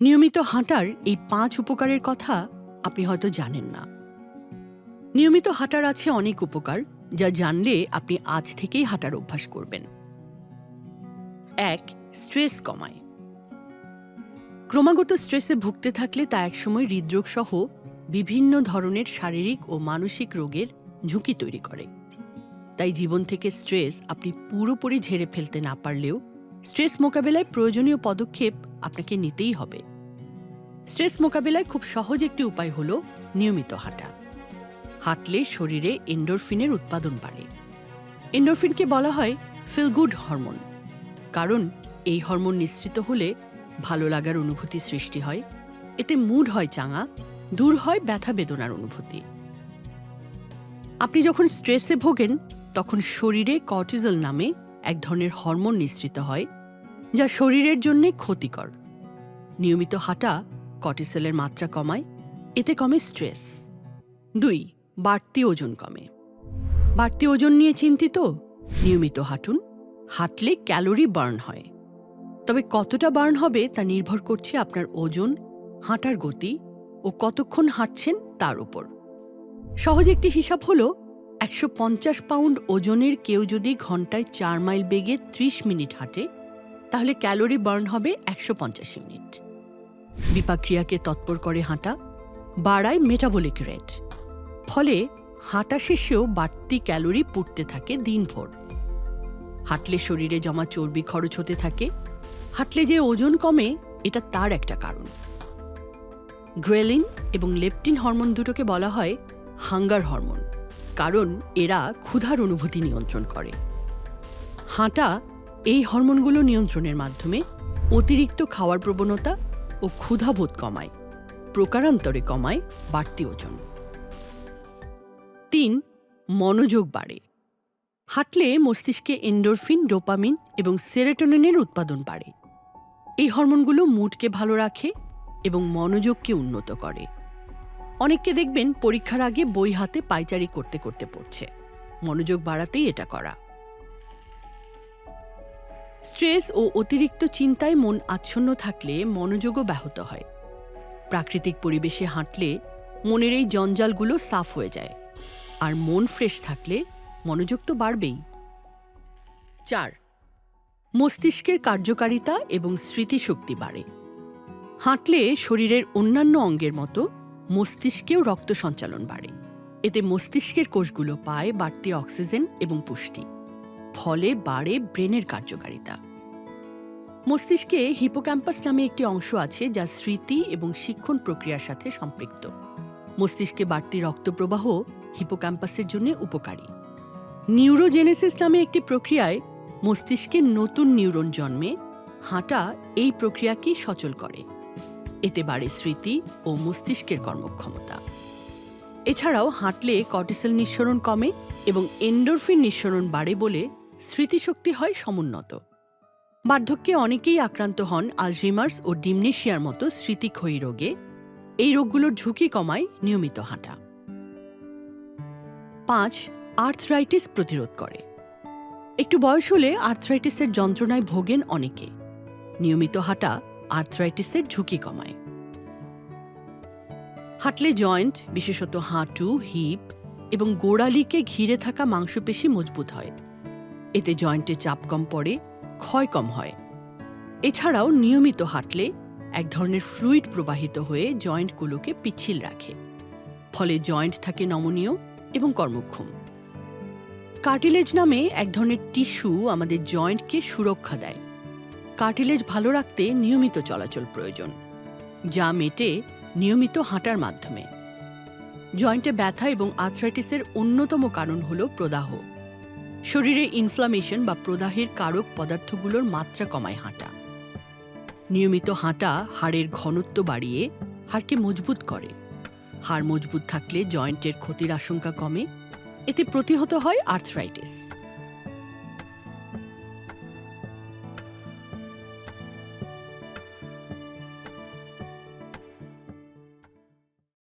নিয়মিত হাঁটার এই পাঁচ উপকারের কথা আপনি হয়তো জানেন না। নিয়মিত হাঁটার আছে অনেক উপকার, যা জানলে আপনি আজ থেকেই হাঁটার অভ্যাস করবেন। এক, স্ট্রেস কমায়। ক্রমাগত স্ট্রেসে ভুগতে থাকলে তা একসময় হৃদরোগ সহ বিভিন্ন ধরনের শারীরিক ও মানসিক রোগের ঝুঁকি তৈরি করে। তাই জীবন থেকে স্ট্রেস আপনি পুরোপুরি ঝেড়ে ফেলতে না পারলেও স্ট্রেস মোকাবেলায় প্রয়োজনীয় পদক্ষেপ আপনাকে নিতেই হবে। স্ট্রেস মোকাবেলায় খুব সহজ একটি উপায় হল নিয়মিত হাঁটা। হাঁটলে শরীরে এন্ডোরফিনের উৎপাদন বাড়ে। এন্ডোরফিনকে বলা হয় ফিল গুড হরমোন কারণ এই হরমোন নিঃসৃত হলে ভালো লাগার অনুভূতি সৃষ্টি হয়, এতে মুড হয় চাঙা, দূর হয় ব্যথা বেদনার অনুভূতি। আপনি যখন স্ট্রেসে ভোগেন, তখন শরীরে কর্টিজল নামে এক ধরনের হরমোন নিঃসৃত হয় যা শরীরের জন্য ক্ষতিকর। নিয়মিত হাঁটা কটিসেলের মাত্রা কমায়, এতে কমে স্ট্রেস। দুই, বাড়তি ওজন কমে। বাড়তি ওজন নিয়ে চিন্তিত? নিয়মিত হাঁটুন। হাঁটলে ক্যালোরি বার্ন হয়। তবে কতটা বার্ন হবে তা নির্ভর করছে আপনার ওজন, হাঁটার গতি ও কতক্ষণ হাঁটছেন তার উপর। সহজ একটি হিসাব হল, একশো পঞ্চাশ পাউন্ড ওজনের কেউ যদি ঘন্টায় চার মাইল বেগে ত্রিশ মিনিট হাঁটে তাহলে ক্যালোরি বার্ন হবে একশো পঞ্চাশ ইউনিট। বিপাক্রিয়াকে তৎপর করে হাঁটা বাড়ায় মেটাবলিক রেট ফলে হাঁটা শেষেও বাড়তি ক্যালোরি পুড়তে থাকে দিনভর। হাঁটলে শরীরে জমা চর্বি খরচ হতে থাকে। হাঁটলে যে ওজন কমে, এটা তার একটা কারণ। গ্রেলিন এবং লেপটিন হরমোন দুটোকে বলা হয় হাঙ্গার হরমোন, কারণ এরা ক্ষুধার অনুভূতি নিয়ন্ত্রণ করে। হাঁটা এই হরমোনগুলো নিয়ন্ত্রণের মাধ্যমে অতিরিক্ত খাওয়ার প্রবণতা ও ক্ষুধাবোধ কমায়, প্রকারান্তরে কমায় বাড়তি ওজন। তিন, মনোযোগ বাড়ে। হাঁটলে মস্তিষ্কে এন্ডোরফিন, ডোপামিন এবং সেরেটোনিনের উৎপাদন বাড়ে। এই হরমোনগুলো মুডকে ভালো রাখে এবং মনোযোগকে উন্নত করে। অনেককে দেখবেন পরীক্ষার আগে বই হাতে পাইচারি করতে করতে পড়ছে। মনোযোগ বাড়াতেই এটা করা। স্ট্রেস ও অতিরিক্ত চিন্তায় মন আচ্ছন্ন থাকলে মনোযোগও ব্যাহত হয়। প্রাকৃতিক পরিবেশে হাঁটলে মনের এই জঞ্জালগুলো সাফ হয়ে যায়, আর মন ফ্রেশ থাকলে মনোযোগ তো বাড়বেই। চার, মস্তিষ্কের কার্যকারিতা এবং স্মৃতিশক্তি বাড়ে। হাঁটলে শরীরের অন্যান্য অঙ্গের মতো মস্তিষ্কেও রক্ত সঞ্চালন বাড়ে। এতে মস্তিষ্কের কোষগুলো পায় বাড়তি অক্সিজেন এবং পুষ্টি। ফলে বাড়ে ব্রেনের কার্যকারিতা। মস্তিষ্কে হিপোক্যাম্পাস নামে একটি অংশ আছে যা স্মৃতি এবং শিক্ষণ প্রক্রিয়ার সাথে সম্পৃক্ত। মস্তিষ্কে বাড়তি রক্তপ্রবাহ হিপোক্যাম্পাসের জন্য উপকারী। নিউরোজেনেসিস নামে একটি প্রক্রিয়ায় মস্তিষ্কে নতুন নিউরন জন্মে, হাঁটা এই প্রক্রিয়াকেই সচল করে। এতে বাড়ে স্মৃতি ও মস্তিষ্কের কর্মক্ষমতা। এছাড়াও হাঁটলে কর্টিসল নিঃসরণ কমে এবং এন্ডোরফিন নিঃসরণ বাড়ে বলে স্মৃতিশক্তি হয় সমুন্নত। বার্ধক্যে অনেকেই আক্রান্ত হন আলজিমার্স ও ডিমনেশিয়ার মতো স্মৃতিক্ষয়ী রোগে। এই রোগগুলোর ঝুঁকি কমায় নিয়মিত হাঁটা। পাঁচ, আর্থরাইটিস প্রতিরোধ করে। একটু বয়স হলে আর্থরাইটিসের যন্ত্রণায় ভোগেন অনেকে। নিয়মিত হাঁটা আর্থরাইটিসের ঝুঁকি কমায়। হাঁটলে জয়েন্ট, বিশেষত হাঁটু, হিপ এবং গোড়ালিকে ঘিরে থাকা মাংসপেশি মজবুত হয়। এতে জয়েন্টে চাপ কম পড়ে, ক্ষয় কম হয়। এছাড়াও নিয়মিত হাঁটলে এক ধরনের ফ্লুইড প্রবাহিত হয়ে জয়েন্টগুলোকে পিছিল রাখে। ফলে জয়েন্ট থাকে নমনীয় এবং কর্মক্ষম। কার্টিলেজ নামে এক ধরনের টিস্যু আমাদের জয়েন্টকে সুরক্ষা দেয়। কার্টিলেজ ভালো রাখতে নিয়মিত চলাচল প্রয়োজন, যা মেটে নিয়মিত হাঁটার মাধ্যমে। জয়েন্টে ব্যথা এবং আর্থ্রাইটিসের অন্যতম কারণ হল প্রদাহ। শরীরে ইনফ্লামেশন বা প্রদাহের কারক পদার্থগুলোর মাত্রা কমায় হাঁটা। নিয়মিত হাঁটা হাড়ের ঘনত্ব বাড়িয়ে হাড়কে মজবুত করে। হাড় মজবুত থাকলে জয়েন্টের ক্ষতির আশঙ্কা কমে। এতে প্রতিহত হয় আর্থরাইটিস